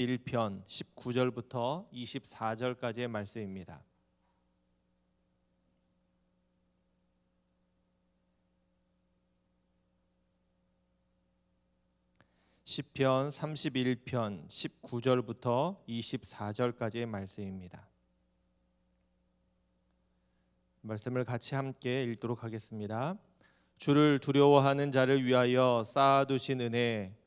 1편 19절부터 24절까지의 말씀입니다. 시편 31편 19절부터 24절까지의 말씀입니다. 말씀을 같이 함께 읽도록 하겠습니다. 주를 두려워하는 자를 위하여 쌓아두신 은혜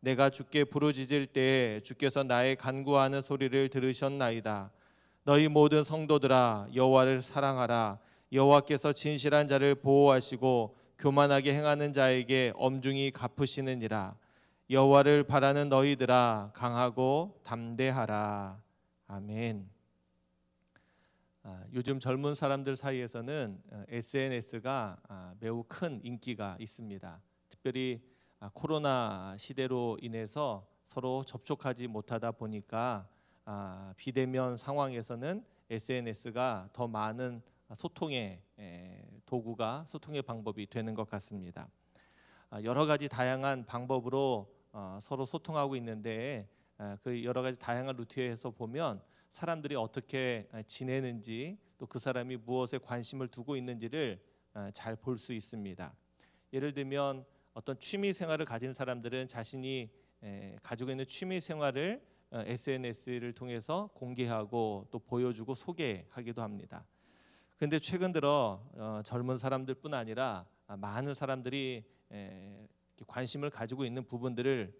내가 주께 부르짖을 때에 주께서 나의 간구하는 소리를 들으셨나이다. 너희 모든 성도들아 여호와를 사랑하라. 여호와께서 진실한 자를 보호하시고 교만하게 행하는 자에게 엄중히 갚으시느니라. 여호와를 바라는 너희들아 강하고 담대하라. 아멘. 아, 요즘 젊은 사람들 사이에서는 SNS가 어, 아, 매우 큰 인기가 있습니다. 특별히 아, 코로나 시대로 인해서 서로 접촉하지 못하다 보니까 비대면 상황에서는 SNS가 더 많은 소통의 도구가 소통의 방법이 되는 것 같습니다. 여러 가지 다양한 방법으로 어, 서로 소통하고 있는데 그 여러 가지 다양한 루트에서 보면 사람들이 어떻게 지내는지 또 그 사람이 무엇에 관심을 두고 있는지를 잘 볼 수 있습니다. 예를 들면 어떤 취미 생활을 가진 사람들은 자신이 가지고 있는 취미 생활을 SNS를 어, 통해서 공개하고 또 보여주고 소개하기도 합니다. 그런데 최근 들어 어, 젊은 사람들뿐 아니라 많은 사람들이 관심을 가지고 있는 부분들을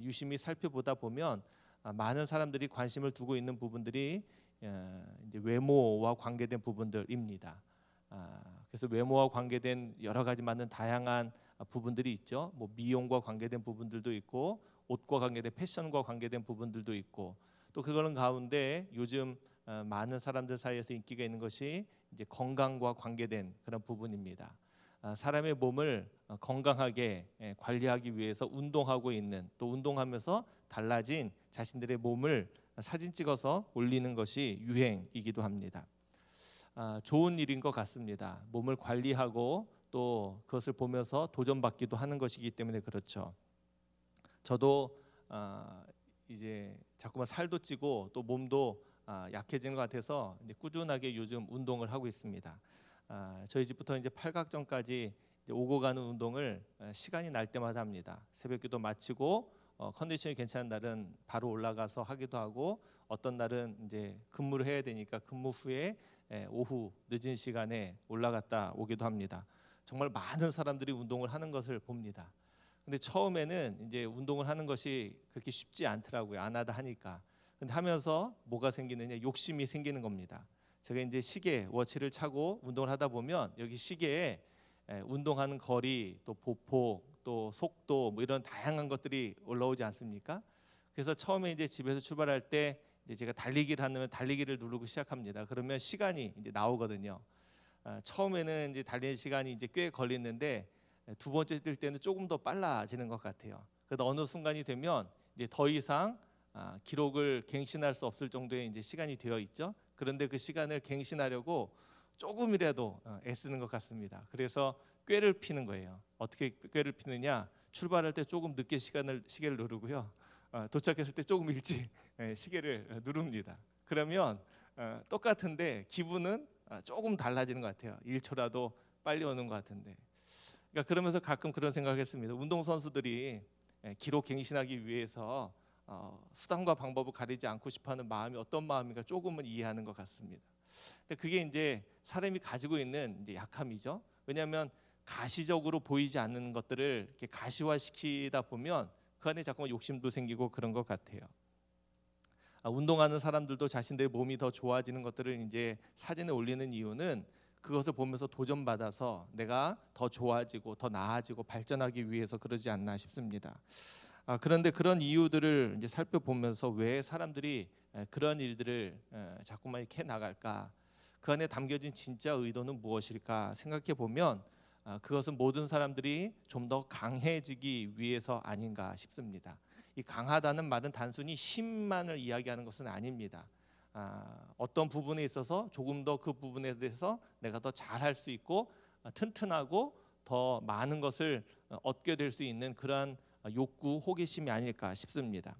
유심히 살펴보다 보면 아, 많은 사람들이 관심을 두고 있는 부분들이 어, 외모와 관계된 부분들입니다. 아, 그래서 외모와 관계된 여러 가지 많은 다양한 부분들이 있죠. 뭐 미용과 관계된 부분들도 있고 옷과 관계된 패션과 관계된 부분들도 있고 또 그거는 가운데 요즘 어, 많은 사람들 사이에서 인기가 있는 것이 이제 건강과 관계된 그런 부분입니다. 아, 사람의 몸을 어, 건강하게 예, 관리하기 위해서 운동하고 있는 또 운동하면서 달라진 자신들의 몸을 사진 찍어서 올리는 것이 유행이기도 합니다. 아, 좋은 일인 것 같습니다. 몸을 관리하고 또 그것을 보면서 도전받기도 하는 것이기 때문에 그렇죠. 저도 아, 이제 자꾸만 살도 찌고 또 몸도 아, 약해지는 것 같아서 이제 꾸준하게 요즘 운동을 하고 있습니다. 아, 저희 집부터 이제 팔각정까지 이제 오고 가는 운동을 아, 시간이 날 때마다 합니다. 새벽기도 마치고 어, 컨디션이 괜찮은 날은 바로 올라가서 하기도 하고 어떤 날은 이제 근무를 해야 되니까 근무 후에 에, 오후 늦은 시간에 올라갔다 오기도 합니다. 정말 많은 사람들이 운동을 하는 것을 봅니다. 근데 처음에는 이제 운동을 하는 것이 그렇게 쉽지 않더라고요. 안 하다 하니까. 근데 하면서 뭐가 생기느냐 욕심이 생기는 겁니다. 제가 이제 시계 워치를 차고 운동을 하다 보면 여기 시계에 운동하는 거리 또 보폭 또 속도 뭐 이런 다양한 것들이 올라오지 않습니까? 그래서 처음에 이제 집에서 출발할 때 이제 제가 달리기를 하면 달리기를 누르고 시작합니다. 그러면 시간이 이제 나오거든요. 아, 처음에는 이제 달리는 시간이 이제 꽤 걸리는데 두 번째 뛸 때는 조금 더 빨라지는 것 같아요. 그래도 어느 순간이 되면 이제 더 이상 아, 기록을 갱신할 수 없을 정도의 이제 시간이 되어 있죠. 그런데 그 시간을 갱신하려고 조금이라도 어, 애쓰는 것 같습니다. 그래서 꾀를 피는 거예요. 어떻게 꾀를 피느냐? 출발할 때 조금 늦게 시간을 시계를 누르고요. 어, 도착했을 때 조금 일찍 예, 시계를 누릅니다. 그러면 어, 똑같은데 기분은 조금 달라지는 것 같아요. 1초라도 빨리 오는 것 같은데. 그러니까 그러면서 가끔 그런 생각을 했습니다. 운동 선수들이 예, 기록 갱신하기 위해서 어, 수단과 방법을 가리지 않고 싶어하는 마음이 어떤 마음인가 조금은 이해하는 것 같습니다. 근데 그게 이제 사람이 가지고 있는 이제 약함이죠. 왜냐하면 가시적으로 보이지 않는 것들을 이렇게 가시화시키다 보면 그 안에 자꾸만 욕심도 생기고 그런 것 같아요. 아, 운동하는 사람들도 자신들의 몸이 더 좋아지는 것들을 이제 사진에 올리는 이유는 그것을 보면서 도전받아서 내가 더 좋아지고 더 나아지고 발전하기 위해서 그러지 않나 싶습니다. 아, 그런데 그런 이유들을 이제 살펴보면서 왜 사람들이 에, 그런 일들을 에, 자꾸만 이렇게 해 나갈까? 그 안에 담겨진 진짜 의도는 무엇일까 생각해 보면 아, 그것은 모든 사람들이 좀 더 강해지기 위해서 아닌가 싶습니다. 이 강하다는 말은 단순히 힘만을 이야기하는 것은 아닙니다. 아, 어떤 부분에 있어서 조금 더 그 부분에 대해서 내가 더 잘할 수 있고 아, 튼튼하고 더 많은 것을 어, 얻게 될 수 있는 그러한 욕구, 호기심이 아닐까 싶습니다.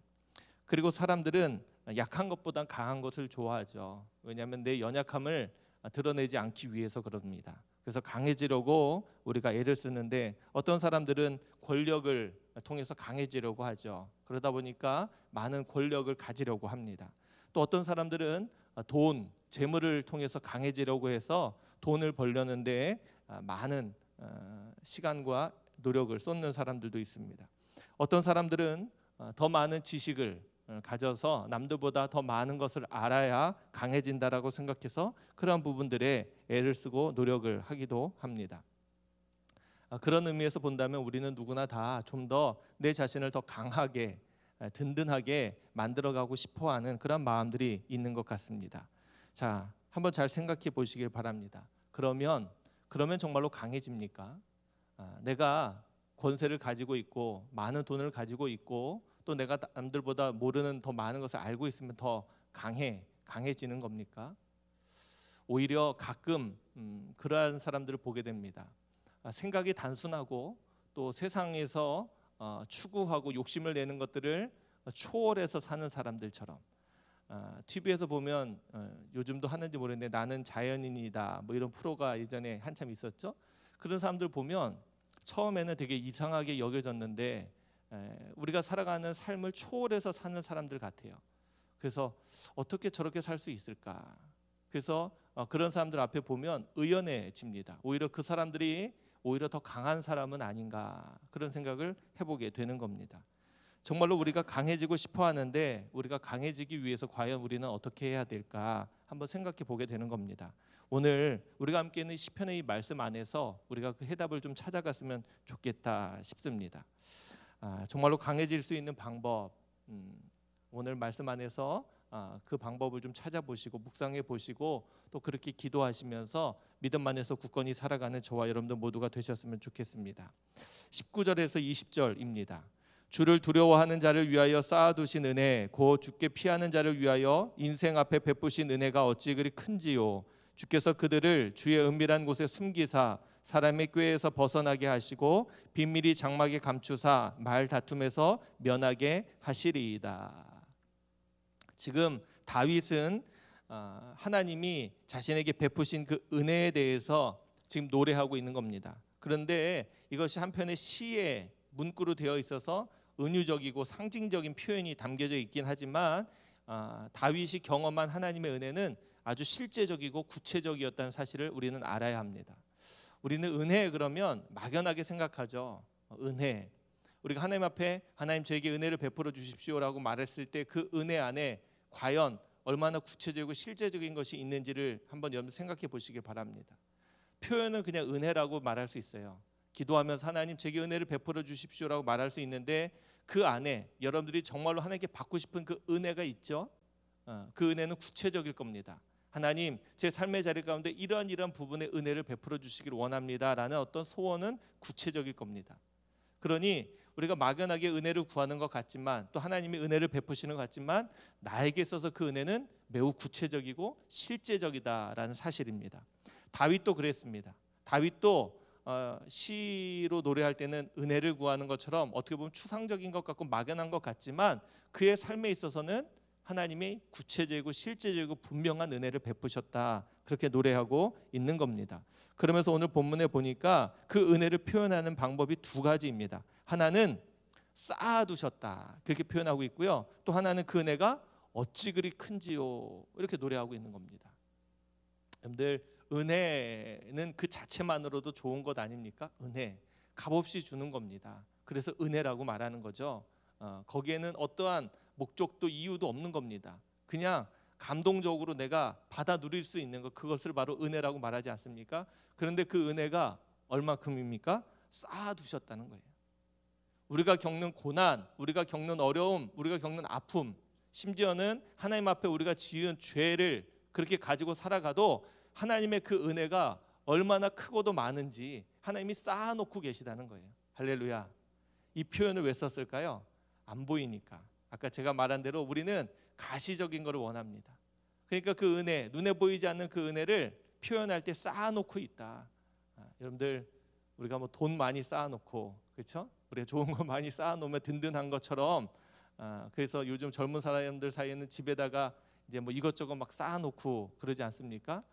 그리고 사람들은 약한 것보다 강한 것을 좋아하죠. 왜냐하면 내 연약함을 드러내지 않기 위해서 그럽니다. 그래서 강해지려고 우리가 애를 쓰는데 어떤 사람들은 권력을 통해서 강해지려고 하죠. 그러다 보니까 많은 권력을 가지려고 합니다. 또 어떤 사람들은 돈, 재물을 통해서 강해지려고 해서 돈을 벌려는데 많은 어, 시간과 노력을 쏟는 사람들도 있습니다. 어떤 사람들은 어, 더 많은 지식을 어, 가져서 남들보다 더 많은 것을 알아야 강해진다라고 생각해서 그런 부분들에 애를 쓰고 노력을 하기도 합니다. 아, 그런 의미에서 본다면 우리는 누구나 다 좀 더 내 자신을 더 강하게 아, 든든하게 만들어가고 싶어하는 그런 마음들이 있는 것 같습니다. 자, 한번 잘 생각해 보시길 바랍니다. 그러면 그러면 정말로 강해집니까? 아, 내가 권세를 가지고 있고 많은 돈을 가지고 있고 또 내가 남들보다 모르는 더 많은 것을 알고 있으면 더 강해 강해지는 겁니까? 오히려 가끔 음, 그러한 사람들을 보게 됩니다. 아, 생각이 단순하고 또 세상에서 어, 추구하고 욕심을 내는 것들을 초월해서 사는 사람들처럼 아, TV에서 보면 어, 요즘도 하는지 모르겠는데 나는 자연인이다 뭐 이런 프로가 예전에 한참 있었죠. 그런 사람들 보면 처음에는 되게 이상하게 여겨졌는데 에, 우리가 살아가는 삶을 초월해서 사는 사람들 같아요. 그래서 어떻게 저렇게 살 수 있을까? 그래서 어, 그런 사람들 앞에 보면 의연해집니다. 오히려 그 사람들이 오히려 더 강한 사람은 아닌가 그런 생각을 해보게 되는 겁니다. 정말로 우리가 강해지고 싶어 하는데 우리가 강해지기 위해서 과연 우리는 어떻게 해야 될까 한번 생각해 보게 되는 겁니다. 오늘 우리가 함께 있는 시편의 이 말씀 안에서 우리가 그 해답을 좀 찾아갔으면 좋겠다 싶습니다. 아, 정말로 강해질 수 있는 방법 음, 오늘 말씀 안에서 아, 그 방법을 좀 찾아보시고 묵상해 보시고 또 그렇게 기도하시면서 믿음 안에서 굳건히 살아가는 저와 여러분들 모두가 되셨으면 좋겠습니다. 19절에서 20절입니다. 주를 두려워하는 자를 위하여 쌓아두신 은혜 곧 주께 피하는 자를 위하여 인생 앞에 베푸신 은혜가 어찌 그리 큰지요 주께서 그들을 주의 은밀한 곳에 숨기사 사람의 꾀에서 벗어나게 하시고 비밀이 장막에 감추사 말 다툼에서 면하게 하시리이다. 지금 다윗은 아, 하나님이 자신에게 베푸신 그 은혜에 대해서 지금 노래하고 있는 겁니다. 그런데 이것이 한편의 시의 문구로 되어 있어서 은유적이고 상징적인 표현이 담겨져 있긴 하지만 아, 다윗이 경험한 하나님의 은혜는 아주 실제적이고 구체적이었다는 사실을 우리는 알아야 합니다. 우리는 은혜 그러면 막연하게 생각하죠. 어, 은혜. 우리가 하나님 앞에 하나님 저에게 은혜를 베풀어 주십시오라고 말했을 때 그 은혜 안에 과연 얼마나 구체적이고 실제적인 것이 있는지를 한번 여러분 생각해 보시기 바랍니다. 표현은 그냥 은혜라고 말할 수 있어요. 기도하면서 하나님 제게 은혜를 베풀어 주십시오라고 말할 수 있는데 그 안에 여러분들이 정말로 하나님께 받고 싶은 그 은혜가 있죠. 어, 그 은혜는 구체적일 겁니다. 하나님 제 삶의 자리 가운데 이러한 이러한 부분의 은혜를 베풀어 주시기를 원합니다라는 어떤 소원은 구체적일 겁니다. 그러니 우리가 막연하게 은혜를 구하는 것 같지만 또 하나님이 은혜를 베푸시는 것 같지만 나에게 있어서 그 은혜는 매우 구체적이고 실제적이다라는 사실입니다. 다윗도 그랬습니다. 다윗도 어, 시로 노래할 때는 은혜를 구하는 것처럼 어떻게 보면 추상적인 것 같고 막연한 것 같지만 그의 삶에 있어서는 하나님이 구체적이고 실제적이고 분명한 은혜를 베푸셨다 그렇게 노래하고 있는 겁니다. 그러면서 오늘 본문에 보니까 그 은혜를 표현하는 방법이 두 가지입니다. 하나는 쌓아두셨다 그렇게 표현하고 있고요. 또 하나는 그 은혜가 어찌 그리 큰지요 이렇게 노래하고 있는 겁니다. 여러분들 은혜는 그 자체만으로도 좋은 것 아닙니까? 은혜 값없이 주는 겁니다. 그래서 은혜라고 말하는 거죠. 어, 거기에는 어떠한 목적도 이유도 없는 겁니다. 그냥 감동적으로 내가 받아 누릴 수 있는 것 그것을 바로 은혜라고 말하지 않습니까? 그런데 그 은혜가 얼마큼입니까? 쌓아 두셨다는 거예요. 우리가 겪는 고난, 우리가 겪는 어려움, 우리가 겪는 아픔 심지어는 하나님 앞에 우리가 지은 죄를 그렇게 가지고 살아가도 하나님의 그 은혜가 얼마나 크고도 많은지 하나님이 쌓아놓고 계시다는 거예요. 할렐루야. 이 표현을 왜 썼을까요? 안 보이니까. 아까 제가 말한 대로 우리는 가시적인 것을 원합니다. 그러니까 그 은혜, 눈에 보이지 않는 그 은혜를 표현할 때 쌓아놓고 있다. 아, 여러분들 우리가 뭐 돈 많이 쌓아놓고 그렇죠? 우리가 좋은 거 많이 쌓아놓으면 든든한 것처럼 아, 그래서 요즘 젊은 사람들 사이에는 집에다가 이제 뭐 이것저것 막 쌓아놓고 그러지 않습니까?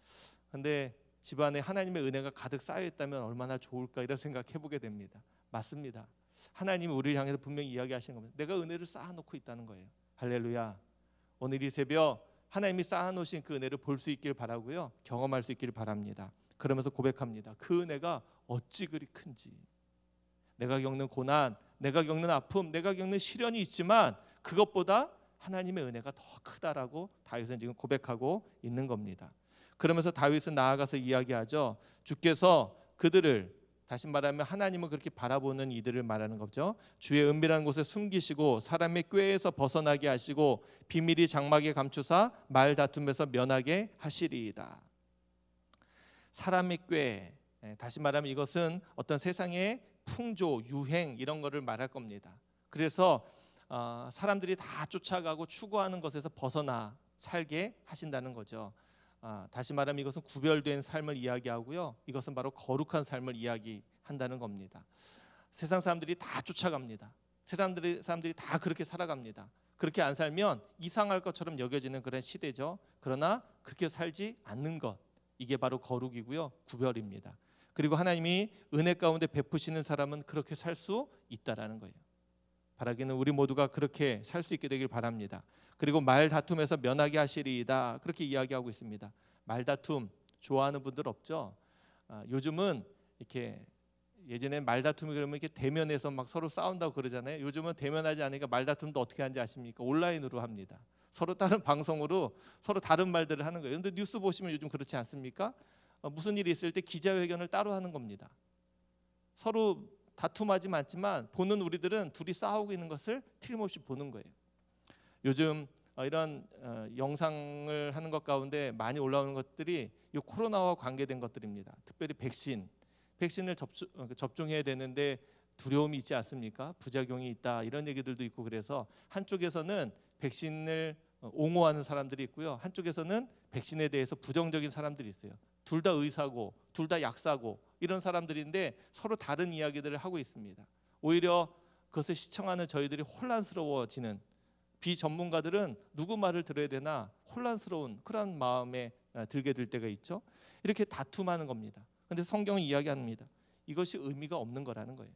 근데 집안에 하나님의 은혜가 가득 쌓여 있다면 얼마나 좋을까 이런 생각 해 보게 됩니다. 맞습니다. 하나님이 우리를 향해서 분명히 이야기하시는 겁니다. 내가 은혜를 쌓아놓고 있다는 거예요. 할렐루야. 오늘 이 새벽 하나님이 쌓아놓으신 그 은혜를 볼 수 있길 바라고요. 경험할 수 있기를 바랍니다. 그러면서 고백합니다. 그 은혜가 어찌 그리 큰지. 내가 겪는 고난, 내가 겪는 아픔, 내가 겪는 시련이 있지만 그것보다 하나님의 은혜가 더 크다라고 다윗은 지금 고백하고 있는 겁니다. 그러면서 다윗은 나아가서 이야기하죠. 주께서 그들을 다시 말하면 하나님은 그렇게 바라보는 이들을 말하는 거죠. 주의 은밀한 곳에 숨기시고 사람의 꾀에서 벗어나게 하시고 비밀이 장막에 감추사 말 다툼에서 면하게 하시리이다. 사람의 꾀 예, 다시 말하면 이것은 어떤 세상의 풍조, 유행 이런 거를 말할 겁니다. 그래서 어, 사람들이 다 쫓아가고 추구하는 것에서 벗어나 살게 하신다는 거죠. 아, 다시 말하면 이것은 구별된 삶을 이야기하고요. 이것은 바로 거룩한 삶을 이야기한다는 겁니다. 세상 사람들이 다 쫓아갑니다. 사람들이 사람들이 다 그렇게 살아갑니다. 그렇게 안 살면 이상할 것처럼 여겨지는 그런 시대죠. 그러나 그렇게 살지 않는 것 이게 바로 거룩이고요. 구별입니다. 그리고 하나님이 은혜 가운데 베푸시는 사람은 그렇게 살 수 있다라는 거예요. 바라기는 우리 모두가 그렇게 살 수 있게 되길 바랍니다. 그리고 말 다툼에서 면하게 하시리이다 그렇게 이야기하고 있습니다. 말 다툼 좋아하는 분들 없죠? 아, 요즘은 이렇게 예전에 말 다툼이 그러면 이렇게 대면에서 막 서로 싸운다고 그러잖아요. 요즘은 대면하지 않으니까 말 다툼도 어떻게 하는지 아십니까? 온라인으로 합니다. 서로 다른 방송으로 서로 다른 말들을 하는 거예요. 근데 뉴스 보시면 요즘 그렇지 않습니까? 어, 무슨 일이 있을 때 기자회견을 따로 하는 겁니다. 서로 다툼하지 않지만 보는 우리들은 둘이 싸우고 있는 것을 틀림없이 보는 거예요. 요즘 어, 이런 어, 영상을 하는 것 가운데 많이 올라오는 것들이 이 코로나와 관계된 것들입니다. 특별히 백신, 백신을 접종, 어, 접종해야 되는데 두려움이 있지 않습니까? 부작용이 있다 이런 얘기들도 있고 그래서 한쪽에서는 백신을 어, 옹호하는 사람들이 있고요. 한쪽에서는 백신에 대해서 부정적인 사람들이 있어요. 둘 다 의사고 둘 다 약사고 이런 사람들인데 서로 다른 이야기들을 하고 있습니다. 오히려 그것을 시청하는 저희들이 혼란스러워지는 비전문가들은 누구 말을 들어야 되나 혼란스러운 그런 마음에 어, 들게 될 때가 있죠. 이렇게 다툼하는 겁니다. 근데 성경은 이야기합니다. 이것이 의미가 없는 거라는 거예요.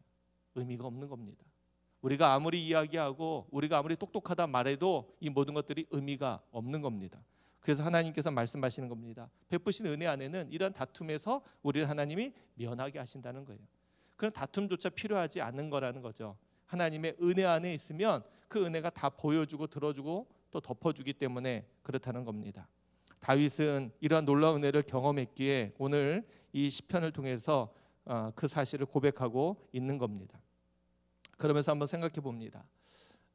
의미가 없는 겁니다. 우리가 아무리 이야기하고 우리가 아무리 똑똑하다 말해도 이 모든 것들이 의미가 없는 겁니다. 그래서 하나님께서 말씀하시는 겁니다. 베푸신 은혜 안에는 이런 다툼에서 우리를 하나님이 면하게 하신다는 거예요. 그런 다툼조차 필요하지 않는 거라는 거죠. 하나님의 은혜 안에 있으면 그 은혜가 다 보여주고 들어주고 또 덮어주기 때문에 그렇다는 겁니다. 다윗은 이러한 놀라운 은혜를 경험했기에 오늘 이 시편을 통해서 어, 그 사실을 고백하고 있는 겁니다. 그러면서 한번 생각해 봅니다.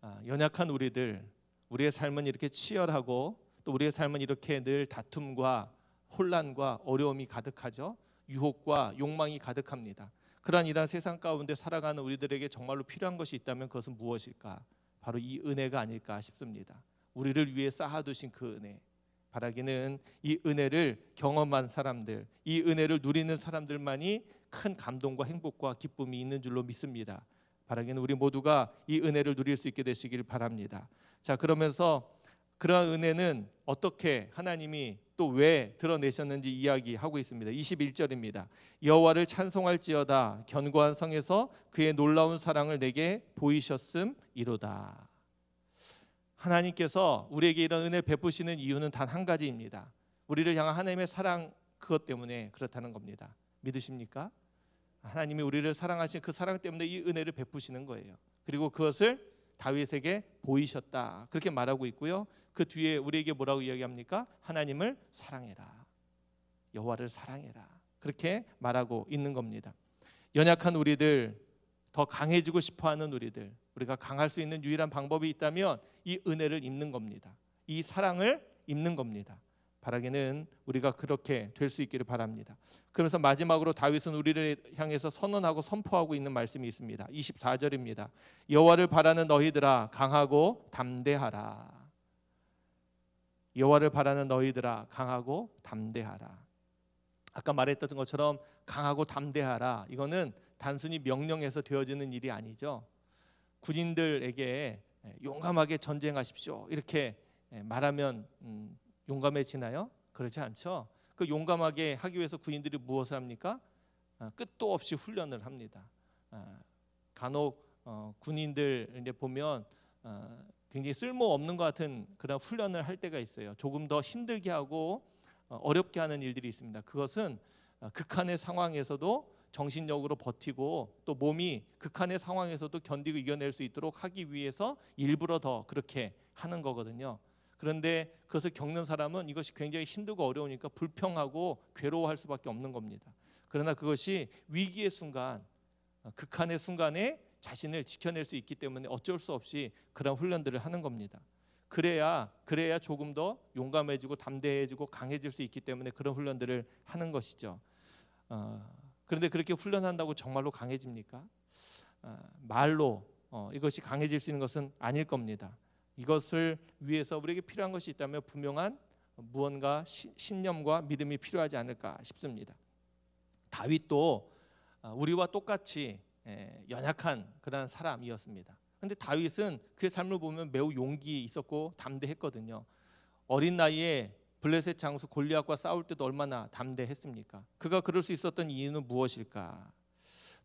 아, 연약한 우리들, 우리의 삶은 이렇게 치열하고 또 우리의 삶은 이렇게 늘 다툼과 혼란과 어려움이 가득하죠. 유혹과 욕망이 가득합니다. 그러한 이러한 세상 가운데 살아가는 우리들에게 정말로 필요한 것이 있다면 그것은 무엇일까? 바로 이 은혜가 아닐까 싶습니다. 우리를 위해 쌓아두신 그 은혜. 바라기는 이 은혜를 경험한 사람들, 이 은혜를 누리는 사람들만이 큰 감동과 행복과 기쁨이 있는 줄로 믿습니다. 바라기는 우리 모두가 이 은혜를 누릴 수 있게 되시길 바랍니다. 자, 그러면서 그러한 은혜는 어떻게 하나님이 또 왜 드러내셨는지 이야기하고 있습니다. 21절입니다. 여호와를 찬송할지어다 견고한 성에서 그의 놀라운 사랑을 내게 보이셨음이로다. 하나님께서 우리에게 이런 은혜 베푸시는 이유는 단 한 가지입니다. 우리를 향한 하나님의 사랑 그것 때문에 그렇다는 겁니다. 믿으십니까? 하나님이 우리를 사랑하신 그 사랑 때문에 이 은혜를 베푸시는 거예요. 그리고 그것을 다윗에게 보이셨다. 그렇게 말하고 있고요. 그 뒤에 우리에게 뭐라고 이야기합니까? 하나님을 사랑해라. 여호와를 사랑해라. 그렇게 말하고 있는 겁니다. 연약한 우리들, 더 강해지고 싶어 하는 우리들, 우리가 강할 수 있는 유일한 방법이 있다면 이 은혜를 입는 겁니다. 이 사랑을 입는 겁니다. 바라기는 우리가 그렇게 될 수 있기를 바랍니다. 그래서 마지막으로 다윗은 우리를 향해서 선언하고 선포하고 있는 말씀이 있습니다. 24절입니다. 여호와를 바라는 너희들아 강하고 담대하라. 여호와를 바라는 너희들아 강하고 담대하라. 아까 말했던 것처럼 강하고 담대하라. 이거는 단순히 명령해서 되어지는 일이 아니죠. 군인들에게 용감하게 전쟁하십시오. 이렇게 말하면 음, 용감해지나요? 그렇지 않죠. 그 용감하게 하기 위해서 군인들이 무엇을 합니까? 아, 끝도 없이 훈련을 합니다. 아, 간혹 어, 군인들 이제 보면 어, 굉장히 쓸모 없는 것 같은 그런 훈련을 할 때가 있어요. 조금 더 힘들게 하고 어, 어렵게 하는 일들이 있습니다. 그것은 어, 극한의 상황에서도 정신력으로 버티고 또 몸이 극한의 상황에서도 견디고 이겨낼 수 있도록 하기 위해서 일부러 더 그렇게 하는 거거든요. 그런데 그것을 겪는 사람은 이것이 굉장히 힘들고 어려우니까 불평하고 괴로워할 수밖에 없는 겁니다. 그러나 그것이 위기의 순간, 어, 극한의 순간에 자신을 지켜낼 수 있기 때문에 어쩔 수 없이 그런 훈련들을 하는 겁니다. 그래야 그래야 조금 더 용감해지고 담대해지고 강해질 수 있기 때문에 그런 훈련들을 하는 것이죠. 어, 그런데 그렇게 훈련한다고 정말로 강해집니까? 어, 말로 어, 이것이 강해질 수 있는 것은 아닐 겁니다. 이것을 위해서 우리에게 필요한 것이 있다면 분명한 무언가 시, 신념과 믿음이 필요하지 않을까 싶습니다. 다윗도 어, 우리와 똑같이 에, 연약한 그런 사람이었습니다. 근데 다윗은 그의 삶을 보면 매우 용기 있었고 담대했거든요. 어린 나이에 블레셋 장수 골리앗과 싸울 때도 얼마나 담대했습니까? 그가 그럴 수 있었던 이유는 무엇일까?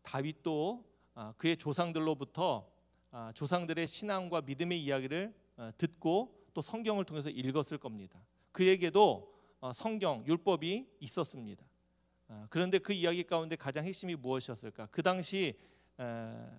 다윗도 아, 그의 조상들로부터 아, 조상들의 신앙과 믿음의 이야기를 어, 듣고 또 성경을 통해서 읽었을 겁니다. 그에게도 어, 성경 율법이 있었습니다. 아, 그런데 그 이야기 가운데 가장 핵심이 무엇이었을까? 그 당시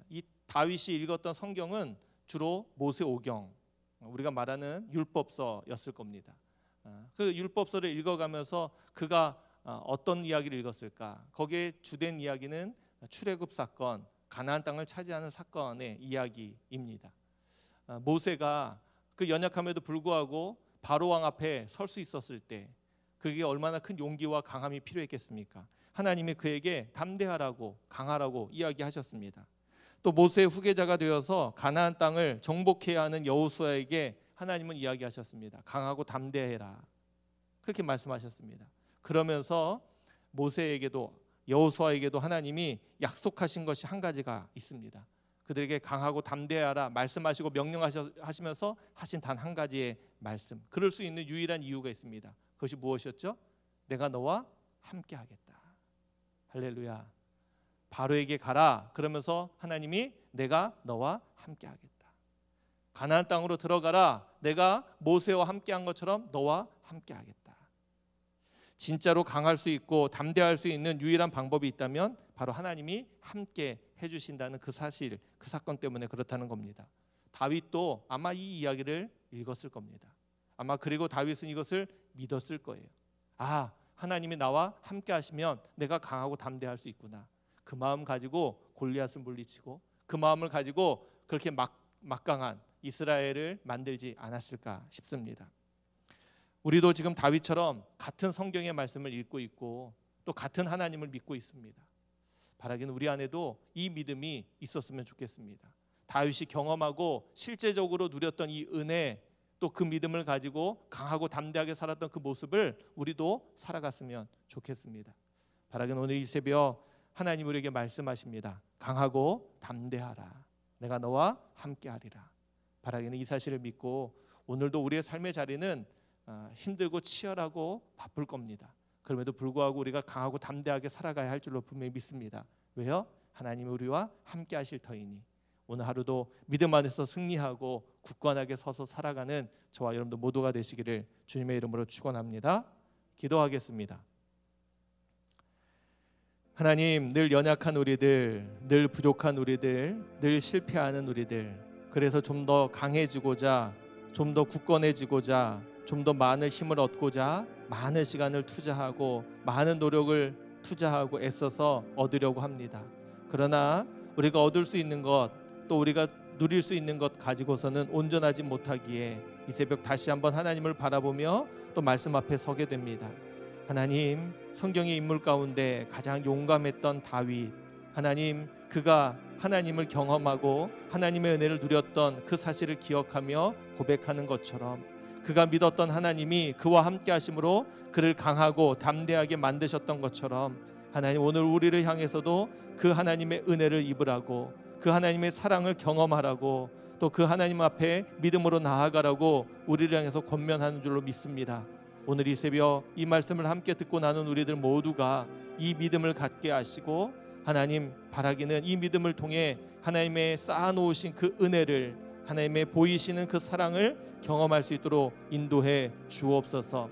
이 다윗이 읽었던 성경은 주로 모세오경 우리가 말하는 율법서였을 겁니다. 아, 그 율법서를 읽어가면서 그가 어, 어떤 이야기를 읽었을까? 거기에 주된 이야기는 출애굽 사건, 가나안 땅을 차지하는 사건의 이야기입니다. 아, 모세가 그 연약함에도 불구하고 바로 왕 앞에 설 수 있었을 때 그게 얼마나 큰 용기와 강함이 필요했겠습니까? 하나님이 그에게 담대하라고 강하라고 이야기하셨습니다. 또 모세의 후계자가 되어서 가나안 땅을 정복해야 하는 여호수아에게 하나님은 이야기하셨습니다. 강하고 담대해라. 그렇게 말씀하셨습니다. 그러면서 모세에게도 여호수아에게도 하나님이 약속하신 것이 한 가지가 있습니다. 그들에게 강하고 담대하라 말씀하시고 명령하시면서 하신 단 한 가지의 말씀. 그럴 수 있는 유일한 이유가 있습니다. 그것이 무엇이었죠? 내가 너와 함께 하겠다. 할렐루야. 바로에게 가라. 그러면서 하나님이 내가 너와 함께 하겠다. 가나안 땅으로 들어가라. 내가 모세와 함께 한 것처럼 너와 함께 하겠다. 진짜로 강할 수 있고 담대할 수 있는 유일한 방법이 있다면 바로 하나님이 함께 해 주신다는 그 사실, 그 사건 때문에 그렇다는 겁니다. 다윗도 아마 이 이야기를 읽었을 겁니다. 아마 그리고 다윗은 이것을 믿었을 거예요. 아, 하나님이 나와 함께 하시면 내가 강하고 담대할 수 있구나. 그 마음 가지고 골리앗을 물리치고 그 마음을 가지고 그렇게 막 막강한 이스라엘을 만들지 않았을까 싶습니다. 우리도 지금 다윗처럼 같은 성경의 말씀을 읽고 있고 또 같은 하나님을 믿고 있습니다. 바라기는 우리 안에도 이 믿음이 있었으면 좋겠습니다. 다윗이 경험하고 실제적으로 누렸던 이 은혜 또 그 믿음을 가지고 강하고 담대하게 살았던 그 모습을 우리도 살아갔으면 좋겠습니다. 바라기는 오늘 이 새벽 하나님 우리에게 말씀하십니다. 강하고 담대하라. 내가 너와 함께하리라. 바라기는 이 사실을 믿고 오늘도 우리의 삶의 자리는 아, 힘들고 치열하고 바쁠 겁니다. 그럼에도 불구하고 우리가 강하고 담대하게 살아가야 할 줄로 분명히 믿습니다. 왜요? 하나님이 우리와 함께 하실 터이니 오늘 하루도 믿음 안에서 승리하고 굳건하게 서서 살아가는 저와 여러분들 모두가 되시기를 주님의 이름으로 축원합니다. 기도하겠습니다. 하나님 늘 연약한 우리들, 늘 부족한 우리들, 늘 실패하는 우리들. 그래서 좀 더 강해지고자, 좀 더 굳건해지고자, 좀 더 많은 힘을 얻고자 많은 시간을 투자하고 많은 노력을 투자하고 애써서 얻으려고 합니다. 그러나 우리가 얻을 수 있는 것, 또 우리가 누릴 수 있는 것 가지고서는 온전하지 못하기에 이 새벽 다시 한번 하나님을 바라보며 또 말씀 앞에 서게 됩니다. 하나님 성경의 인물 가운데 가장 용감했던 다윗 하나님 그가 하나님을 경험하고 하나님의 은혜를 누렸던 그 사실을 기억하며 고백하는 것처럼 그가 믿었던 하나님이 그와 함께 하심으로 그를 강하고 담대하게 만드셨던 것처럼 하나님 오늘 우리를 향해서도 그 하나님의 은혜를 입으라고 그 하나님의 사랑을 경험하라고 또 그 하나님 앞에 믿음으로 나아가라고 우리를 향해서 권면하는 줄로 믿습니다. 오늘 이 새벽 이 말씀을 함께 듣고 나눈 우리들 모두가 이 믿음을 갖게 하시고 하나님 바라기는 이 믿음을 통해 하나님의 쌓아놓으신 그 은혜를 하나님의 보이시는 그 사랑을 경험할 수 있도록 인도해 주옵소서.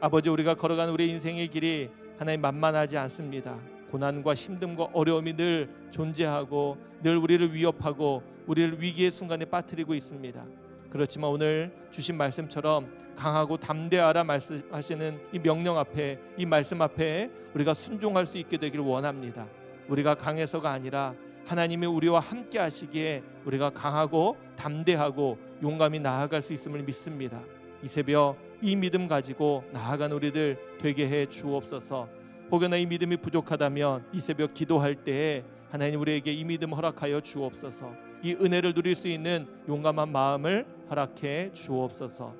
아버지 우리가 걸어가는 우리 인생의 길이 하나님 만만하지 않습니다. 고난과 힘듦과 어려움이 늘 존재하고 늘 우리를 위협하고 우리를 위기의 순간에 빠뜨리고 있습니다. 그렇지만 오늘 주신 말씀처럼 강하고 담대하라 말씀하시는 이 명령 앞에 이 말씀 앞에 우리가 순종할 수 있게 되기를 원합니다. 우리가 강해서가 아니라 하나님이 우리와 함께 하시기에 우리가 강하고 담대하고 용감히 나아갈 수 있음을 믿습니다. 이 새벽 이 믿음 가지고 나아가는 우리들 되게 해 주옵소서. 혹여나 이 믿음이 부족하다면 이 새벽 기도할 때에 하나님 우리에게 이 믿음 허락하여 주옵소서. 이 은혜를 누릴 수 있는 용감한 마음을 허락해 주옵소서.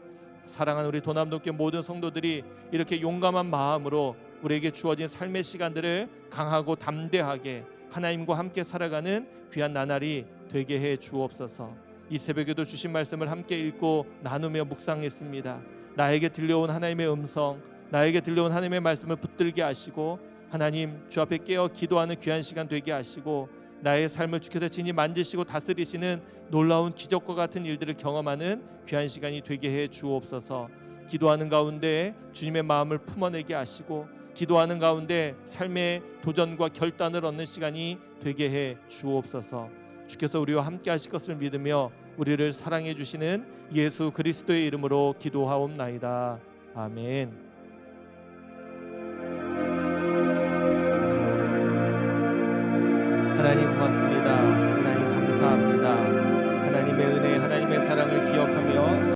사랑하는 우리 도남동교 모든 성도들이 이렇게 용감한 마음으로 우리에게 주어진 삶의 시간들을 강하고 담대하게 하나님과 함께 살아가는 귀한 나날이 되게 해 주옵소서. 이 새벽에도 주신 말씀을 함께 읽고 나누며 묵상했습니다. 나에게 들려온 하나님의 음성, 나에게 들려온 하나님의 말씀을 붙들게 하시고 하나님 주 앞에 깨어 기도하는 귀한 시간 되게 하시고 나의 삶을 주께서 친히 만지시고 다스리시는 놀라운 기적과 같은 일들을 경험하는 귀한 시간이 되게 해 주옵소서. 기도하는 가운데 주님의 마음을 품어내게 하시고 기도하는 가운데 삶의 도전과 결단을 얻는 시간이 되게 해 주옵소서. 주께서 우리와 함께 하실 것을 믿으며 우리를 사랑해 주시는 예수 그리스도의 이름으로 기도하옵나이다. 아멘. 하나님 고맙습니다.